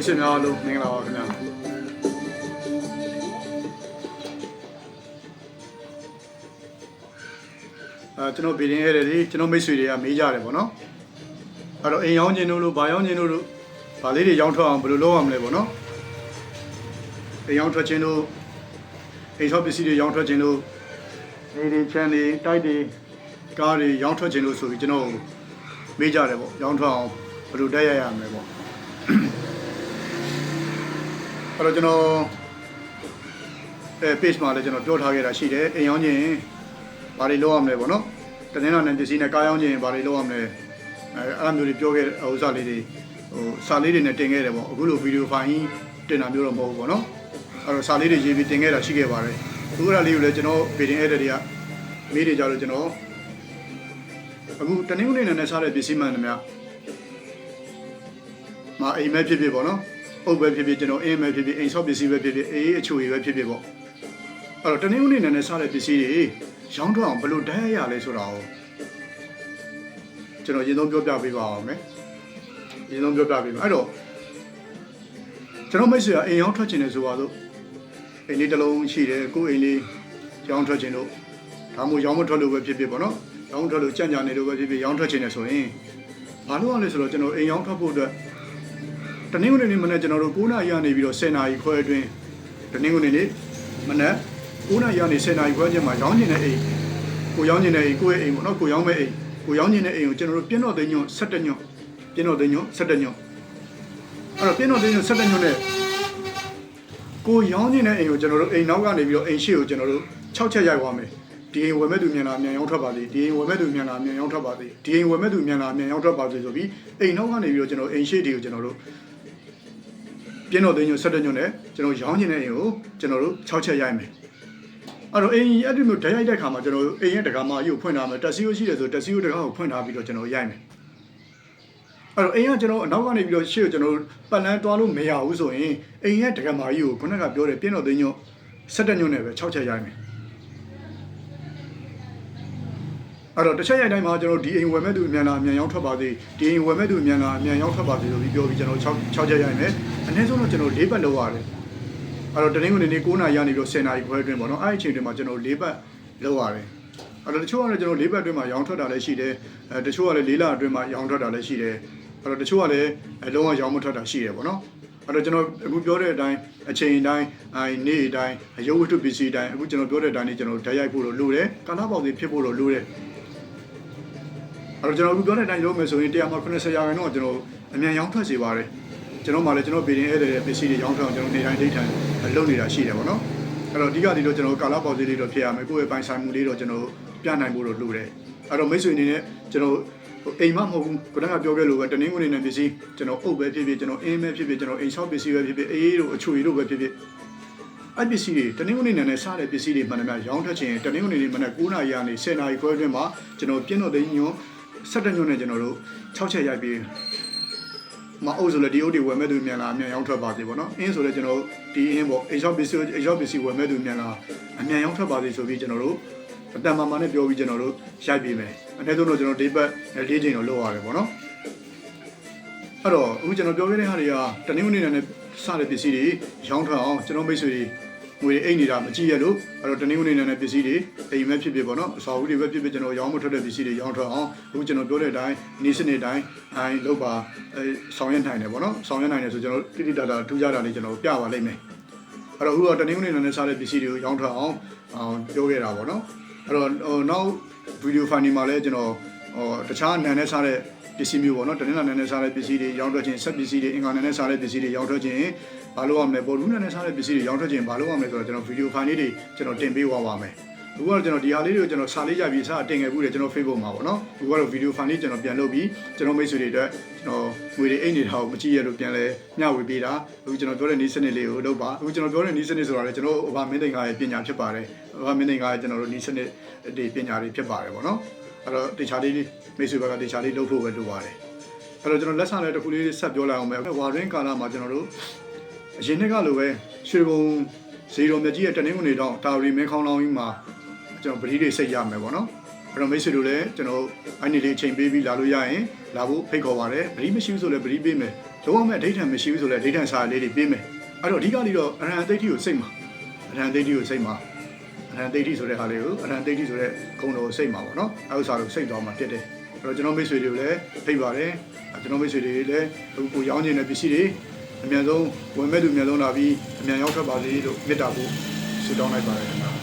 မိတ်ဆွေများအားလုံးမင်္ဂလာပါခင်ဗျာအဲကျွန်တော်ဗီဒီယိုရဲတွေကျွန်တော်မိတ်ဆွေတွေကမေးကြတယ်ပေါ့နော်အဲ့တော့အိမ်ရောင်းခြင်းတို့လို့ဗာရောင်းခြင်းတို့လို့ဗာလေးတွေရောင်းထွက်အောင်ဘယ်လိုလုပ်ရမလဲပေါ့နော်အိမ်ရောင်းထွက်ခြင်းတို့အိမ်ဆောက်ပစ္စည်းတွေရောင်းထွက်ခြင်းတို့နေတွေချမ်းတွေတိုက်တွေကားတွေရောင်းထွက်ခြင်းတို့ဆိုပြီးကျွန်တော်မေးကြတယ်ပေါ့ရောင်းထွက်အောင်ဘယ်လိုတက်ရရမလဲပေါ့ အဲ့တော့ကျွန်တော်အဲ page မှာလည်းကျွန်တော်ပြောထားခဲ့တာရှိတယ်အိမ်ရောင်းခြင်းဘာတွေလုပ်ရမလဲပေါ့နော်တနင်္လာနေ့ပစ္စည်းနဲ့ကားရောင်းခြင်းဘာတွေလုပ်ရမလဲအဲအဲ့လိုမျိုးတွေပြောခဲ့တဲ့ဥစ္စာလေးတွေဟိုစာလေးတွေနဲ့တင်ခဲ့တယ်ပေါ့အခုလိုဗီဒီယိုဖိုင်တင်တာမျိုးတော့မဟုတ်ဘူးပေါ့နော်အဲ့တော့စာလေးတွေရေးပြီးတင်ခဲ့တာရှိခဲ့ပါတယ်အခုအဲ့ဒါလေးကိုလည်းကျွန်တော်ဗီဒီယို edit တွေကမေးနေကြလို့ကျွန်တော်အခုတနင်္ဂနွေနေ့နဲ့စားတဲ့ပစ္စည်းမှန်တယ်များမအိမ်မဲဖြစ်ဖြစ်ပေါ့နော် အုပ်ပဲဖြစ်ဖြစ်ကျွန်တော်အင်းပဲဖြစ်ဖြစ်အိမ်ဆောက်ပစ္စည်းပဲဖြစ်ဖြစ်အေးအချိုတွေပဲဖြစ်ဖြစ်ပေါ့အဲ့တော့တနင်္ဂနွေနေ့နဲ့စားတဲ့ပစ္စည်းတွေရောင်းထွက်အောင်ဘယ်လိုတန်းရရလဲဆိုတာကိုကျွန်တော်ရင်ဆုံးပြောပြပေးပါအောင်မယ်ရင်ဆုံးပြောပြပေးပါအဲ့တော့ကျွန်တော်မိတ်ဆွေကအိမ်ရောင်းထွက်ခြင်းနဲ့ဆိုပါတော့အိမ်လေးတစ်လုံးရှိတယ်ကိုယ်အိမ်လေးရောင်းထွက်ခြင်းတို့ဒါမှမဟုတ်ရောင်းမထွက်လို့ပဲဖြစ်ဖြစ်ပေါ့နော်ရောင်းထွက်လို့ကြံ့ကြာနေလို့ပဲဖြစ်ဖြစ်ရောင်းထွက်ခြင်းနဲ့ဆိုရင်ဘာလို့ရလဲဆိုတော့ကျွန်တော်အိမ်ရောင်းထွက်ဖို့အတွက် တနင်္ဂနွေနေ့မနေ့ကျွန်တော်တို့9နာရီကနေပြီးတော့10နာရီခွဲအတွင်းတနင်္ဂနွေနေ့မနေ့9နာရီကနေ10နာရီခွဲချင်းမှာရောင်းကျင်တဲ့အိမ်ကိုရောင်းကျင်တဲ့အိမ်ကိုယ့်ရဲ့အိမ်ပေါ့နော်ကိုရောင်းမဲ့အိမ်ကိုရောင်းကျင်တဲ့အိမ်ကိုကျွန်တော်တို့ပြင်းတော့သိညွန့်17ညွန့်ပြင်းတော့သိညွန့်17ညွန့်အဲ့တော့ပြင်းတော့သိညွန့်17ညွန့်နဲ့ကိုရောင်းကျင်တဲ့အိမ်ကိုကျွန်တော်တို့အိမ်နောက်ကနေပြီးတော့အိမ်ရှိကိုကျွန်တော်တို့6ချက်ရိုက်သွားမယ်ဒီအိမ်ဝယ်မဲ့သူမြန်လာမြန်ရောင်းထွက်ပါသေးဒီအိမ်ဝယ်မဲ့သူမြန်လာမြန်ရောင်းထွက်ပါသေးဒီအိမ်ဝယ်မဲ့သူမြန်လာမြန်ရောင်းထွက်ပါသေးဆိုပြီးအိမ်နောက်ကနေပြီးတော့ကျွန်တော်အိမ်ရှိတွေကိုကျွန်တော်တို့ ပြင်းတော့သိညွတ်ဆက်တဲ့ညွတ်နဲ့ကျွန်တော်ရောင်းနေတဲ့အိမ်ကိုကျွန်တော်တို့6ချက်ရိုက်မယ်အဲ့တော့အိမ်အဲ့ဒီမျိုးဓာတ်ရိုက်တဲ့ခါမှာကျွန်တော်အိမ်ရဲ့တကားမအရုပ်ဖွင့်ထားမယ်တက်စီယိုရှိတယ်ဆိုတက်စီယိုတကားကိုဖွင့်ထားပြီးတော့ကျွန်တော်ရိုက်မယ်အဲ့တော့အိမ်ကကျွန်တော်အနောက်ကနေပြီးတော့ရှေ့ကိုကျွန်တော်ပတ်လန်းတွားလို့မရဘူးဆိုရင်အိမ်ရဲ့တကားမကြီးကိုခုနကပြောတဲ့ပြင်းတော့သိညွတ်ဆက်တဲ့ညွတ်နဲ့ပဲ6ချက်ရိုက်မယ် အဲ့တော့တစ်ချက်ရိုက်တိုင်းမှာကျွန်တော်ဒီအိမ်ဝယ်မဲ့သူအမြန်လာအမြန်ရောက်ထွက်ပါသေးဒီအိမ်ဝယ်မဲ့သူအမြန်လာအမြန်ရောက်ထွက်ပါသေးလို့ပြီးပြောပြီးကျွန်တော်6 6ချက်ရိုက်မယ်အနည်းဆုံးတော့ကျွန်တော်၄ပတ်လောက်ရတယ်အဲ့တော့တနင်္ဂနွေနေ့9နာရီကနေပြီးတော့10နာရီခွဲအတွင်းပေါ့နော်အဲ့ဒီအချိန်တွင်းမှာကျွန်တော်၄ပတ်လောက်ရတယ်အဲ့တော့တချို့ကလည်းကျွန်တော်၄ပတ်အတွင်းမှာရောင်းထွက်တာလည်းရှိတယ်အဲတချို့ကလည်း၄လအတွင်းမှာရောင်းထွက်တာလည်းရှိတယ်အဲ့တော့တချို့ကလည်းအလုံးဝရောင်းမထွက်တာရှိတယ်ပေါ့နော်အဲ့တော့ကျွန်တော်အခုပြောတဲ့အတိုင်းအချိန်တိုင်းအဲနေ့အတိုင်းအယုတ်ဝတ္ထုပစ္စည်းအတိုင်းအခုကျွန်တော်ပြောတဲ့အတိုင်းလေးကျွန်တော်ဓာတ်ရိုက်ဖို့လို့လိုတယ်ကာလပေါက်စီဖြစ်ဖို့လို့လိုတယ် အဲ့တော့ကျွန်တော်အခုပြောတဲ့အတိုင်းလုပ်မယ်ဆိုရင်180ရာခိုင်နှုန်းကကျွန်တော်အမြန်ရောင်းထွက်စေပါတယ်ကျွန်တော်မှလည်းကျွန်တော်ဗီဒီယိုဧည့်တဲ့ပစ္စည်းတွေရောင်းထွက်အောင်ကျွန်တော်နေတိုင်းဒိတ်ထိုင်လုပ်နေတာရှိတယ်ပေါ့နော်အဲ့တော့အဓိကဒီတော့ကျွန်တော်ကာလာပေါ်စီလေးတော့ဖြစ်ရမယ်ကိုယ့်ရဲ့ပိုင်ဆိုင်မှုလေးတော့ကျွန်တော်ပြနိုင်ဖို့တော့လိုတယ်အဲ့တော့မိတ်ဆွေအနေနဲ့ကျွန်တော်အိမ်မမဟုတ်ဘူးခုနကပြောခဲ့လို့ပဲတနင်္ဂနွေနေ့ပစ္စည်းကျွန်တော်အုပ်ပဲဖြစ်ဖြစ်ကျွန်တော်အင်းပဲဖြစ်ဖြစ်ကျွန်တော်အိမ်ဆောက်ပစ္စည်းပဲဖြစ်ဖြစ်အေးတို့အချွေတို့ပဲဖြစ်ဖြစ်အဲ့ပစ္စည်းတွေတနင်္ဂနွေနေ့နဲ့စားတဲ့ပစ္စည်းတွေမှန်တယ်များရောင်းထွက်ခြင်းတနင်္ဂနွေနေ့မနက်9:00နာရီကနေ10:00နာရီခွဲအတွင်းမှာကျွန်တော်ပြင်းတော့သိညွန်း 17ညွန်းနဲ့ကျွန်တော်တို့6ချက်ရိုက်ပြီးမအုပ်ဆိုလည်းဒီအုပ်တွေဝယ်မဲ့သူမြန်လာအမြန်ရောင်းထွက်ပါစေပေါ့နော်အင်းဆိုလည်းကျွန်တော်ဒီအင်းပေါ့အိဆော့ပစ္စည်းအိဆော့ပစ္စည်းဝယ်မဲ့သူမြန်လာအမြန်ရောင်းထွက်ပါစေဆိုပြီးကျွန်တော်တို့အတန်မာမာနဲ့ပြောပြီးကျွန်တော်တို့ရိုက်ပြီးမယ်အနည်းဆုံးတော့ကျွန်တော်ဒီဘက်၄ချိန်တော့လုပ်ရတယ်ပေါ့နော်အဲ့တော့အခုကျွန်တော်ပြောခဲ့တဲ့ဟာတွေကတနင်္ဂနွေနေ့နဲ့စတဲ့ပစ္စည်းတွေရောင်းထွက်အောင်ကျွန်တော်မိတ်ဆွေတွေ ငွေအိတ်နေတာမကြည့်ရလို့အဲ့တော့တနင်္ဂနွေနေ့နဲ့ပစ္စည်းတွေအိမ်မဲ့ဖြစ်ဖြစ်ပေါ့နော်အစာအုပ်တွေပဲဖြစ်ဖြစ်ကျွန်တော်ရောင်းမထွက်တဲ့ပစ္စည်းတွေရောင်းထွက်အောင်အခုကျွန်တော်ပြောတဲ့အတိုင်းနေ့စနစ်တိုင်းအိုင်းလောက်ပါအဲဆောင်ရွက်နိုင်တယ်ပေါ့နော်ဆောင်ရွက်နိုင်တယ်ဆိုကျွန်တော်တိတိတတာထူးခြားတာလေးကျွန်တော်ပြပါလိမ့်မယ်အဲ့တော့အခုတော့တနင်္ဂနွေနေ့နဲ့စားတဲ့ပစ္စည်းတွေကိုရောင်းထွက်အောင်အောင်ပြောခဲ့တာပေါ့နော်အဲ့တော့ဟိုနောက်ဗီဒီယိုဖိုင်ဒီမှာလည်းကျွန်တော်ဟိုတခြားနန်နဲ့စားတဲ့ ပစ္စည်းမျိုးပေါ့နော်တနင်္လာနေ့နဲ့စားတဲ့ပစ္စည်းတွေရောင်းထွက်ခြင်းဆက်ပစ္စည်းတွေအင်္ဂါနေ့နဲ့စားတဲ့ပစ္စည်းတွေရောင်းထွက်ခြင်းဘာလို့ရမလဲပေါ်လူးနဲ့စားတဲ့ပစ္စည်းတွေရောင်းထွက်ခြင်းဘာလို့ရမလဲဆိုတော့ကျွန်တော်ဗီဒီယိုဖိုင်လေးတွေကျွန်တော်တင်ပေးသွားပါမယ်အခုကတော့ကျွန်တော်ဒီဟာလေးတွေကိုကျွန်တော်စာလေးကြပြီးစာတင်ခဲ့ဘူးလေကျွန်တော် Facebook မှာပေါ့နော်အခုကတော့ဗီဒီယိုဖိုင်လေးကျွန်တော်ပြန်လုပ်ပြီးကျွန်တော်မိတ်ဆွေတွေအတွက်ကျွန်တော်ငွေတွေအိတ်နေတာကိုမကြည့်ရလို့ပြန်လဲမျှဝေပေးတာအခုကျွန်တော်ပြောတဲ့နီးစနစ်လေးကိုလုပ်ပါအခုကျွန်တော်ပြောတဲ့နီးစနစ်ဆိုတာလေကျွန်တော်ဟိုဘာမင်းသိင်္ဂါရဲ့ပညာဖြစ်ပါတယ်ဟိုဘာမင်းသိင်္ဂါရဲ့ကျွန်တော်တို့နီးစနစ်တွေပညာတွေဖြစ်ပါတယ်ပေါ့နော် အဲ့တော့တေချာလေးမိတ်ဆွေဘက်ကတေချာလေးလုပ်ဖို့ပဲလိုပါတယ်အဲ့တော့ကျွန်တော်လက်ဆောင်လေးတစ်ခုလေးဆက်ပြောလိုက်အောင်မယ်ဝါရင်းကာလမှာကျွန်တော်တို့အရင်နှစ်ကလိုပဲရွှေဘုံဇီရိုမြကြီးရဲ့တနင်္ဂနွေတောင်တာရီမဲခေါင်းလောင်းကြီးမှာကျွန်တော်ပတိတွေစိတ်ရမယ်ပေါ့နော်အဲ့တော့မိတ်ဆွေတို့လည်းကျွန်တော်အဲ့ဒီလေးအချိန်ပေးပြီးလာလို့ရရင်လာဖို့ဖိတ်ခေါ်ပါတယ်ပတိမရှိဘူးဆိုလည်းပတိပေးမယ်လုံးဝမဲ့အဓိဋ္ဌာန်မရှိဘူးဆိုလဲအဓိဋ္ဌာန်စာလေးတွေပေးမယ်အဲ့တော့အဓိကလေးတော့အရဟံသိဋ္ဌိကိုစိတ်မှာအရဟံသိဋ္ဌိကိုစိတ်မှာ အရဟံသိဋ္ဌိဆိုတဲ့ဟာလေးကိုအရဟံသိဋ္ဌိဆိုတဲ့ဂုဏ်တော်ကိုစိတ်မှာပေါ့နော်အဲ့ဥစ္စာကိုစိတ်သွားမှာဖြစ်တယ်အဲ့တော့ကျွန်တော်မိတ်ဆွေတွေကိုလည်းဖိတ်ပါတယ်ကျွန်တော်မိတ်ဆွေတွေလည်းအခုကိုရောင်းနေတဲ့ပစ္စည်းတွေအမြန်ဆုံးဝင်မဲ့သူအမြန်ဆုံးလာပြီးအမြန်ရောက်ထွက်ပါစေလို့မေတ္တာပို့ဆုတောင်းလိုက်ပါတယ်ခင်ဗျာ